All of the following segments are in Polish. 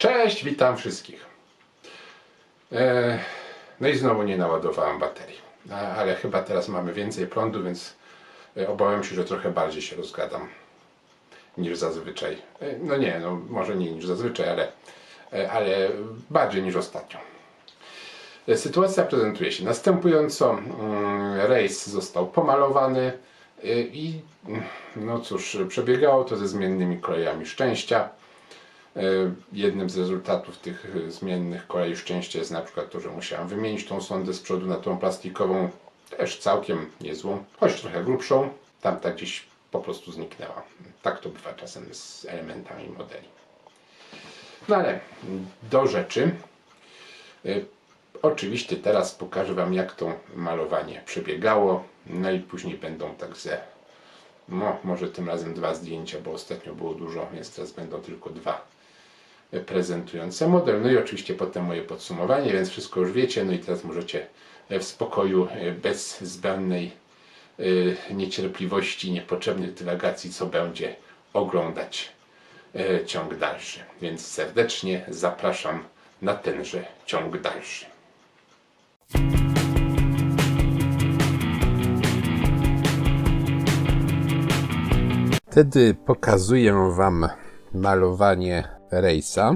Cześć, witam wszystkich. E, no i znowu nie naładowałem baterii. Ale chyba teraz mamy więcej prądu, więc e, obawiam się, że trochę bardziej się rozgadam niż zazwyczaj. E, no nie, no może nie niż zazwyczaj, ale, ale bardziej niż ostatnio. Sytuacja prezentuje się następująco. Mm, Rejs został pomalowany i mm, no cóż, przebiegało to ze zmiennymi kolejami szczęścia. E, Jednym z rezultatów tych e, zmiennych kolei szczęścia jest na przykład to, że musiałem wymienić tą sondę z przodu na tą plastikową, też całkiem niezłą, choć trochę grubszą. Tamta gdzieś po prostu zniknęła. Tak to bywa czasem z elementami modeli. No ale do rzeczy. E, Oczywiście teraz pokażę Wam jak to malowanie przebiegało. No i później będą tak ze no, może tym razem dwa zdjęcia, bo ostatnio było dużo, więc teraz będą tylko dwa prezentujące model. No i oczywiście potem moje podsumowanie, więc wszystko już wiecie. No i teraz możecie e, w spokoju, e, bez zbędnej e, niecierpliwości, niepotrzebnych dywagacji, co będzie oglądać ciąg dalszy. Więc serdecznie zapraszam na tenże ciąg dalszy. Wtedy pokazuję Wam malowanie rejsa.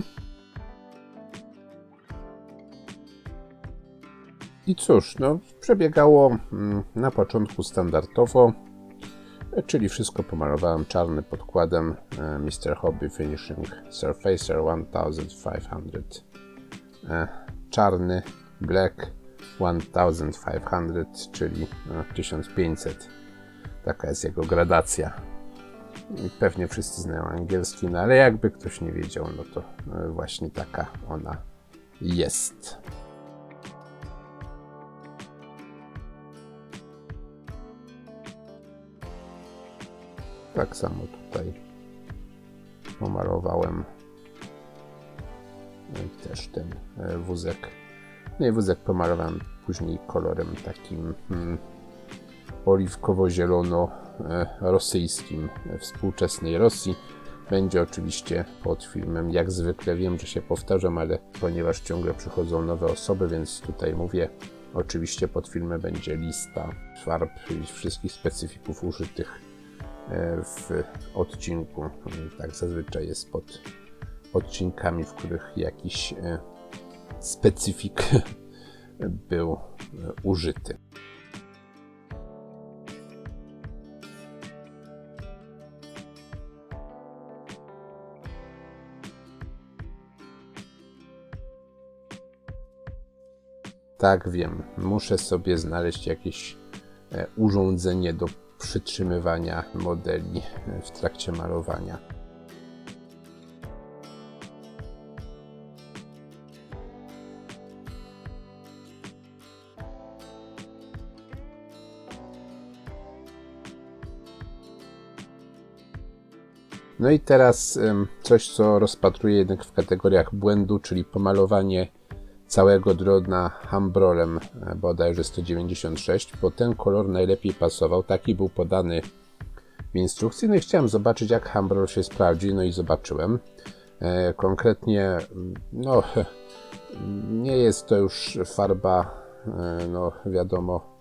I cóż, no, przebiegało mm, na początku standardowo, e, czyli wszystko pomalowałem czarnym podkładem e, Mr. Hobby Finishing Surfacer 1500 e, czarny black 1500, czyli no, 1500. Taka jest jego gradacja. Pewnie wszyscy znają angielski, no ale jakby ktoś nie wiedział, no to e, właśnie taka ona jest. Tak samo tutaj pomalowałem e, też ten e, wózek. No i wózek pomalowałem później kolorem takim hmm, oliwkowo-zielono-rosyjskim e, współczesnej Rosji. Będzie oczywiście pod filmem, jak zwykle wiem, że się powtarzam, ale ponieważ ciągle przychodzą nowe osoby, więc tutaj mówię, oczywiście pod filmem będzie lista farb i wszystkich specyfików użytych e, w odcinku. Tak zazwyczaj jest pod odcinkami, w których jakiś e, specyfik był e, użyty. Tak, wiem. Muszę sobie znaleźć jakieś e, urządzenie do przytrzymywania modeli e, w trakcie malowania. No i teraz coś, co rozpatruję jednak w kategoriach błędu, czyli pomalowanie całego drona Hambrolem e, bodajże 196, bo ten kolor najlepiej pasował. Taki był podany w instrukcji. No i chciałem zobaczyć, jak Hambrol się sprawdzi. No i zobaczyłem. E, Konkretnie, mm, no, nie jest to już farba, e, no wiadomo,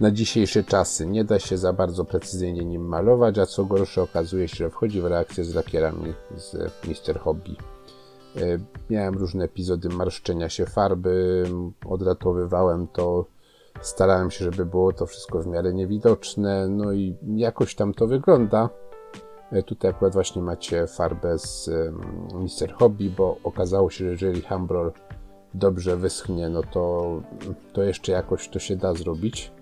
na dzisiejsze czasy. Nie da się za bardzo precyzyjnie nim malować, a co gorsze okazuje się, że wchodzi w reakcję z lakierami z Mr. Hobby. E, Miałem różne epizody marszczenia się farby, odratowywałem to, starałem się, żeby było to wszystko w miarę niewidoczne, no i jakoś tam to wygląda. E, Tutaj akurat właśnie macie farbę z Mr. Hobby, bo okazało się, że jeżeli Hambrol dobrze wyschnie, no to, to jeszcze jakoś to się da zrobić,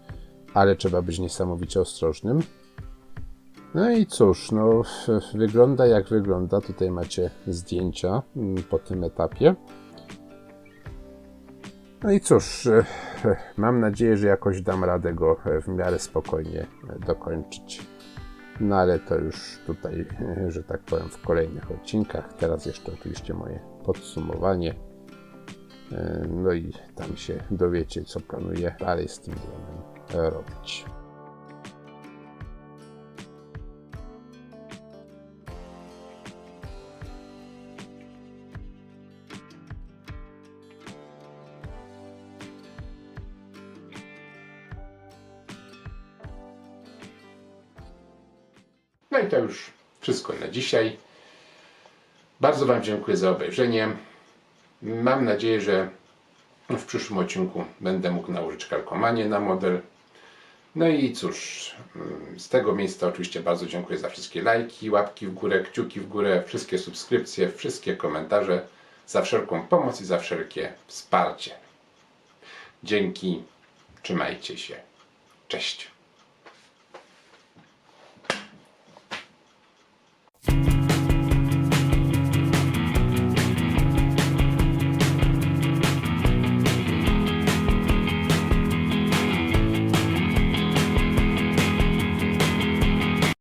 ale trzeba być niesamowicie ostrożnym. No i cóż, no wygląda jak wygląda. Tutaj macie zdjęcia mm, po tym etapie. No i cóż, e, mam nadzieję, że jakoś dam radę go e, w miarę spokojnie e, dokończyć. No ale to już tutaj, że tak powiem, w kolejnych odcinkach. Teraz jeszcze oczywiście moje podsumowanie. No i tam się dowiecie, co planuję dalej z tym dronem robić. No i to już wszystko na dzisiaj. Bardzo Wam dziękuję za obejrzenie. Mam nadzieję, że w przyszłym odcinku będę mógł nałożyć kalkomanię na model. No i cóż, z tego miejsca oczywiście bardzo dziękuję za wszystkie lajki, łapki w górę, kciuki w górę, wszystkie subskrypcje, wszystkie komentarze, za wszelką pomoc i za wszelkie wsparcie. Dzięki, trzymajcie się. Cześć.